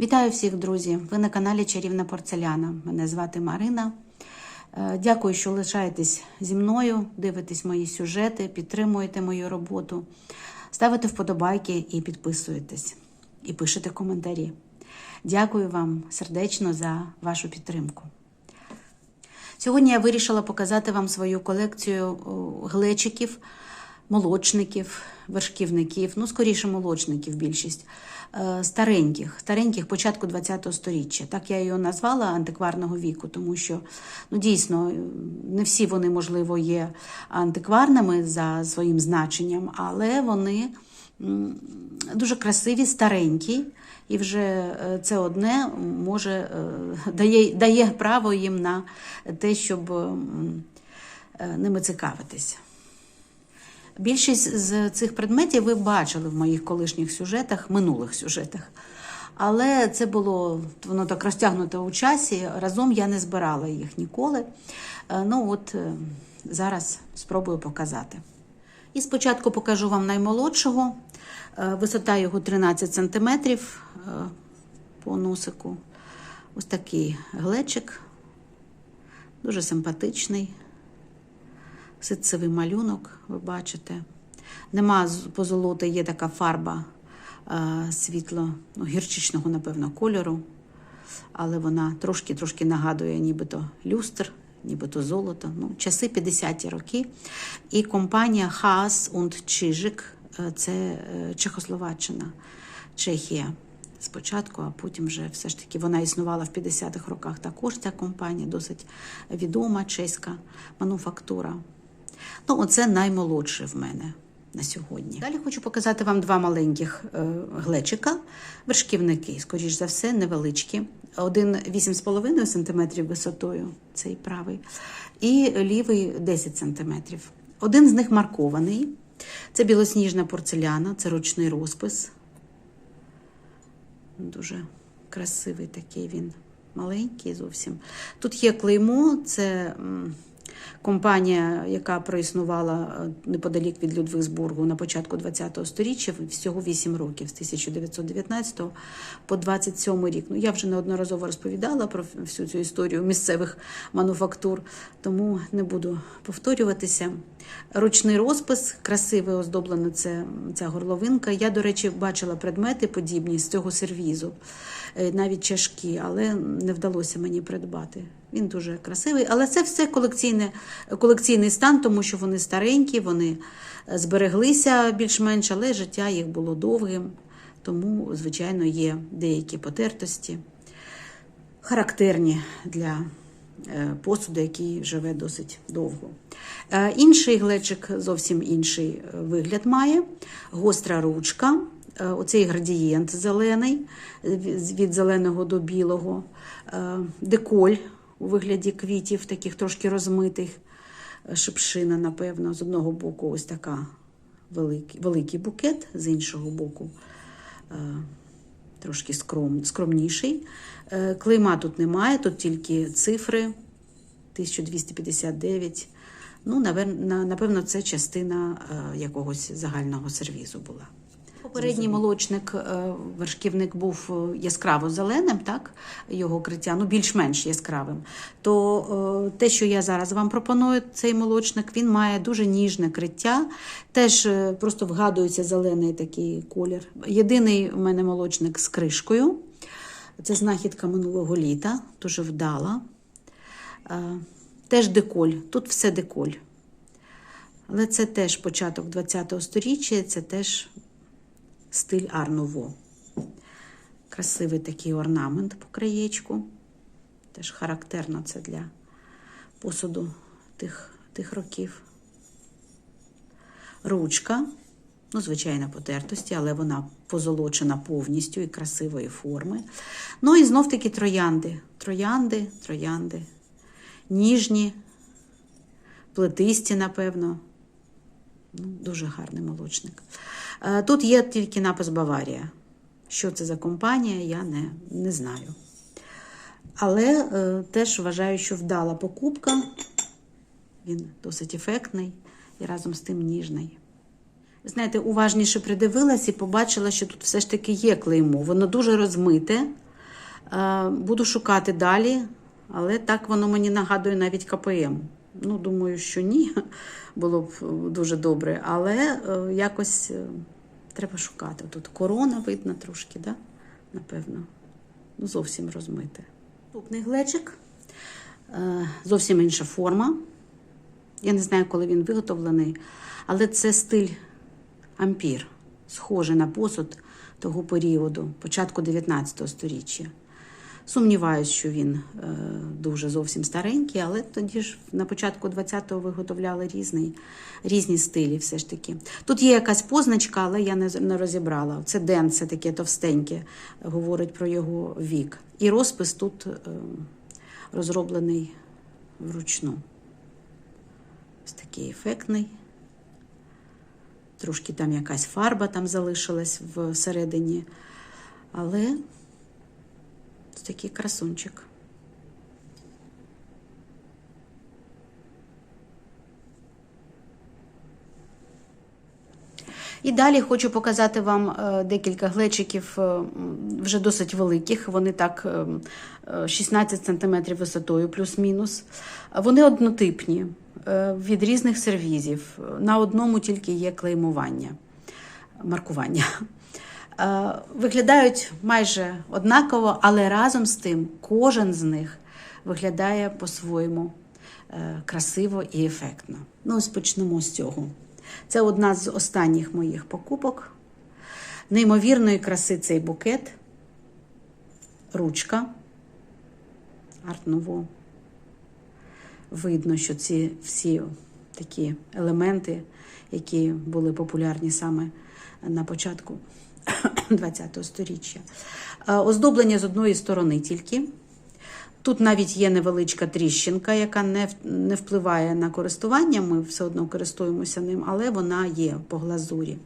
Вітаю всіх, друзі! Ви на каналі Чарівна Порцеляна. Мене звати Марина. Е, Дякую, що лишаєтесь зі мною, дивитесь мої сюжети, підтримуєте мою роботу, ставите вподобайки і підписуєтесь, і пишете коментарі. Дякую вам сердечно за вашу підтримку. Сьогодні я вирішила показати вам свою колекцію глечиків, молочників, вершківників, ну, скоріше, молочників більшість, е, стареньких, стареньких початку ХХ століття. Так я його назвала антикварного віку, тому що ну, дійсно не всі вони, можливо, є антикварними за своїм значенням, але вони дуже красиві, старенькі. І вже е, це одне може е, дає, дає право їм на те, щоб ними цікавитись. Більшість з цих предметів ви бачили в моїх колишніх сюжетах, минулих сюжетах. Але це було воно так розтягнуто у часі. Разом я не збирала їх ніколи. Е, Ну от е, зараз спробую показати. І спочатку покажу вам наймолодшого. Е, Висота його 13 см по носику. Ось такий глечик, дуже симпатичний ситцевий малюнок, ви бачите. Нема позолоти, є така фарба е, світло, ну, гірчичного, напевно, кольору. Але вона трошки-трошки нагадує нібито люстр, нібито золото. Ну, часи 50-ті роки. І компанія Haas und Чижик це е, Чехословаччина, Чехія. Спочатку, а потім вже все ж таки вона існувала в 50-х роках також. Ця компанія досить відома чеська мануфактура. Ну, оце наймолодше в мене на сьогодні. Далі хочу показати вам два маленьких е, глечика, вершківники, скоріш за все, невеличкі. Один 8,5 см висотою, цей правий, і лівий 10 см. Один з них маркований. Це білосніжна порцеляна, це ручний розпис. Дуже красивий такий він, маленький зовсім. Тут є клеймо, це компанія, яка проіснувала е, неподалік від Людвигсбургу на початку ХХ століття, всього 8 років, з 1919 по 27 рік. Ну, я вже неодноразово розповідала про всю цю історію місцевих мануфактур, тому не буду повторюватися. Ручний розпис, красивий оздоблена це, ця горловинка. Я, до речі, бачила предмети подібні з цього сервізу, е, навіть чашки, але не вдалося мені придбати. Він дуже красивий, але це все колекційний стан, тому що вони старенькі, вони е, збереглися більш-менш, але життя їх було довгим, тому, звичайно, є деякі потертості, характерні для е, посуду, який живе досить довго. Е, Інший глечик зовсім інший вигляд має. Гостра ручка, оцей градієнт зелений, від зеленого до білого, деколь у вигляді квітів, таких трошки розмитих, шипшина, напевно, з одного боку ось така великий, великий букет, з іншого боку е, трошки скром, скромніший. Е, Клейма тут немає, тут тільки цифри 1259. Ну, напевно, це частина е, якогось загального сервізу була. Попередній молочник, е, вершківник був е, яскраво зеленим, так, його криття, ну більш-менш яскравим. То е, те, що я зараз вам пропоную, цей молочник, він має дуже ніжне криття, теж просто вгадується зелений такий колір. Єдиний у мене молочник з кришкою. Це знахідка минулого літа, дуже вдала. Теж деколь, тут все деколь. Але це теж початок ХХ століття, це теж стиль Арнуво. Красивий такий орнамент по краєчку. Теж характерно це для посуду тих, тих років. Ручка, ну, звичайно, потертості, але вона позолочена повністю і красивої форми. Ну і знов таки троянди. Троянди, троянди. Ніжні, плетисті, напевно. Ну, дуже гарний молочник. Е, Тут є тільки напис Баварія. Що це за компанія, я не, не знаю. Але е, теж вважаю, що вдала покупка. Він досить ефектний і разом з тим ніжний. Знаєте, уважніше придивилась і побачила, що тут все ж таки є клеймо. Воно дуже розмите, Е, Буду шукати далі, але так воно мені нагадує навіть КПМ. Ну, думаю, що ні, було б е, дуже добре, але е, якось е, треба шукати. Тут корона видно трошки, да? напевно. Ну, зовсім розмите. Наступний глечик. Зовсім інша форма. Я не знаю, коли він виготовлений, але це стиль ампір, схожий на посуд того періоду, початку 19 століття. Сумніваюсь, що він е, дуже зовсім старенький, але тоді ж на початку 20-го виготовляли різний, різні стилі. Все ж таки. Тут є якась позначка, але я не, не розібрала. Це ден, це таке товстеньке, говорить про його вік. І розпис тут е, розроблений вручну. Ось такий ефектний. Трошки там якась фарба там залишилась всередині. Але ось такий красунчик. І далі хочу показати вам е, декілька глечиків е, вже досить великих. Вони так е, е, 16 см висотою, плюс-мінус. Вони однотипні від різних сервізів. На одному тільки є клеймування, маркування. Е, Виглядають майже однаково, але разом з тим кожен з них виглядає по-своєму е, красиво і ефектно. Ну, ось почнемо з цього. Це одна з останніх моїх покупок. Неймовірної краси цей букет, ручка, арт-ново. Видно, що ці всі такі елементи, які були популярні саме на початку ХХ століття. Е, Оздоблення з одної сторони тільки. Тут навіть є невеличка тріщинка, яка не, не впливає на користування, ми все одно користуємося ним, але вона є по глазурі.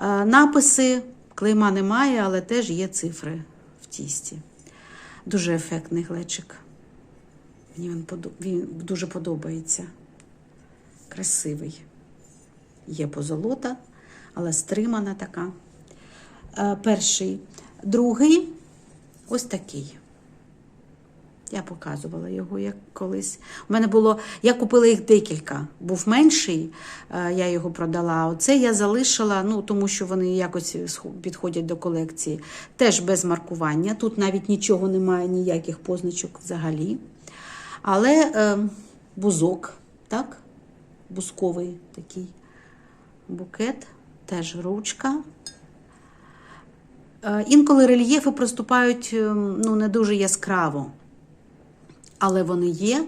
Е, Написи, клейма немає, але теж є цифри в тісті. Дуже ефектний глечик. Мені він, подо- він дуже подобається. Красивий. Є позолота, але стримана така. Е, Перший. Другий ось такий. Я показувала його як колись. У мене було, я купила їх декілька. Був менший, е, я його продала. Оце я залишила, ну тому що вони якось підходять до колекції. Теж без маркування. Тут навіть нічого немає, ніяких позначок взагалі. Але е, бузок, так? Бузковий такий букет, теж ручка. Е, Інколи рельєфи проступають е, ну, не дуже яскраво, але вони є,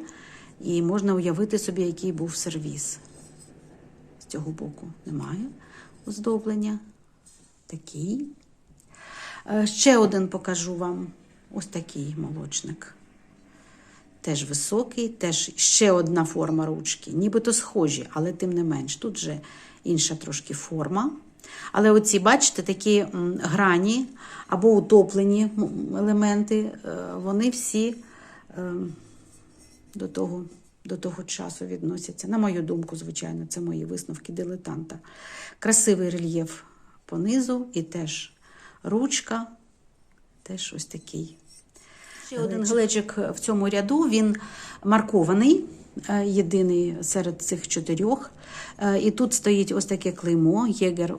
і можна уявити собі, який був сервіс. З цього боку немає оздоблення. Такий. Е, Ще один покажу вам ось такий молочник. Теж високий, теж ще одна форма ручки. Нібито схожі, але тим не менш. Тут вже інша трошки форма. Але оці, бачите, такі грані або утоплені елементи, е, вони всі е, до того, до того часу відносяться. На мою думку, звичайно, це мої висновки дилетанта. Красивий рельєф понизу і теж ручка, теж ось такий. Ще один глечик в цьому ряду, він маркований, єдиний серед цих чотирьох. Е, І тут стоїть ось таке клеймо Єгер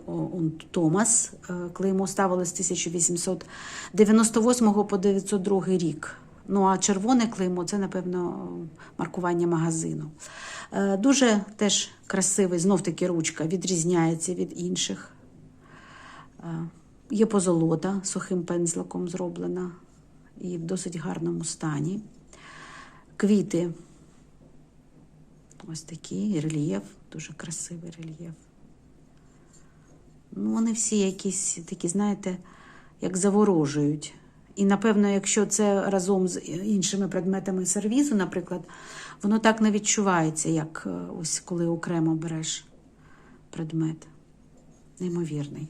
Томас. Е, Клеймо ставили з 1898 по 902 рік. Ну а червоне клеймо це, напевно, маркування магазину. Е, Дуже теж красивий, знов таки ручка, відрізняється від інших. Е, Є позолота сухим пензликом зроблена і в досить гарному стані. Квіти. Ось такий рельєф, дуже красивий рельєф. Ну, вони всі якісь такі, знаєте, як заворожують. І, напевно, якщо це разом з іншими предметами сервізу, наприклад, воно так не відчувається, як е, ось коли окремо береш предмет. Неймовірний.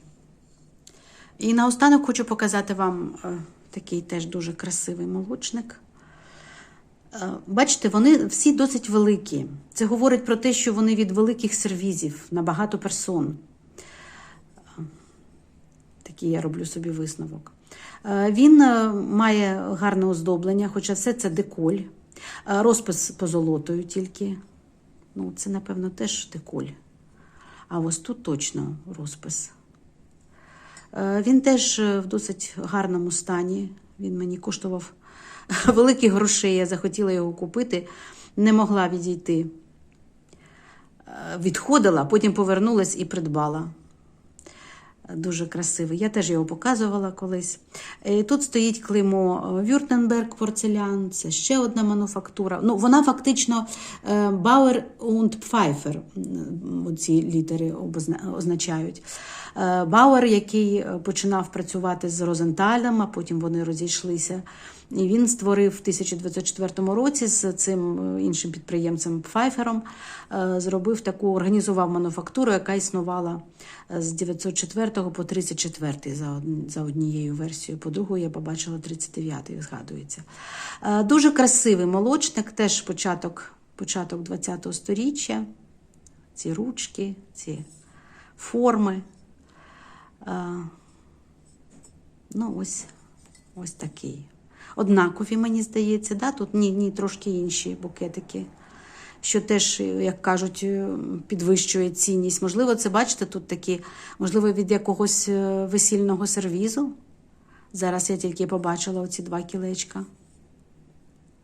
І наостанок хочу показати вам е, такий теж дуже красивий молочник. Е, Бачите, вони всі досить великі. Це говорить про те, що вони від великих сервізів на багато персон. Е, Такий я роблю собі висновок. Е, Він має гарне оздоблення, хоча все це деколь. Розпис позолотою тільки. Ну, це, напевно, теж деколь. А ось тут точно розпис. Він теж в досить гарному стані. Він мені коштував великих грошей. Я захотіла його купити, не могла відійти. Е, Відходила, потім повернулась і придбала. Дуже красивий. Я теж його показувала колись. Е, Тут стоїть клеймо Вюртенберг порцелян, це ще одна мануфактура. Ну, вона фактично е, Bauer und Pfeiffer, оці літери означають. Бауер, який починав працювати з Розенталем, а потім вони розійшлися. І він створив в 1904 році з цим е, іншим підприємцем Пфайфером, е, зробив таку, організував мануфактуру, яка існувала е, з 904 по 34 за, однією версією. По другу я побачила 39-й, згадується. Дуже красивий молочник, теж початок, початок 20-го сторіччя. Ці ручки, ці форми. Ну, ось, ось такий. Однакові, мені здається, да? тут ні, ні, трошки інші букетики, що теж, як кажуть, е, підвищує цінність. Можливо, це бачите, тут такі, можливо, від якогось е, весільного сервізу. Зараз я тільки побачила оці два кілечка.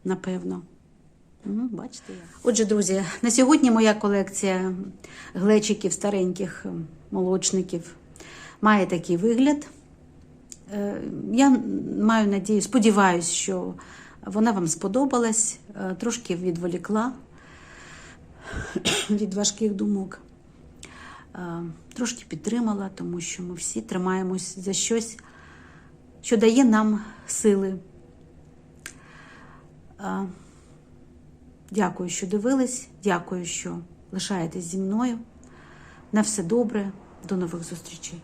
Напевно. Ну, бачите. Отже, друзі, на сьогодні моя колекція глечиків стареньких молочників має такий вигляд. Е, Я маю надію, сподіваюся, що вона вам сподобалась, е, трошки відволікла від важких думок, Е, трошки підтримала, тому що ми всі тримаємось за щось, що дає нам сили. Дякую, що дивились. Дякую, що лишаєтесь зі мною. На все добре. До нових зустрічей.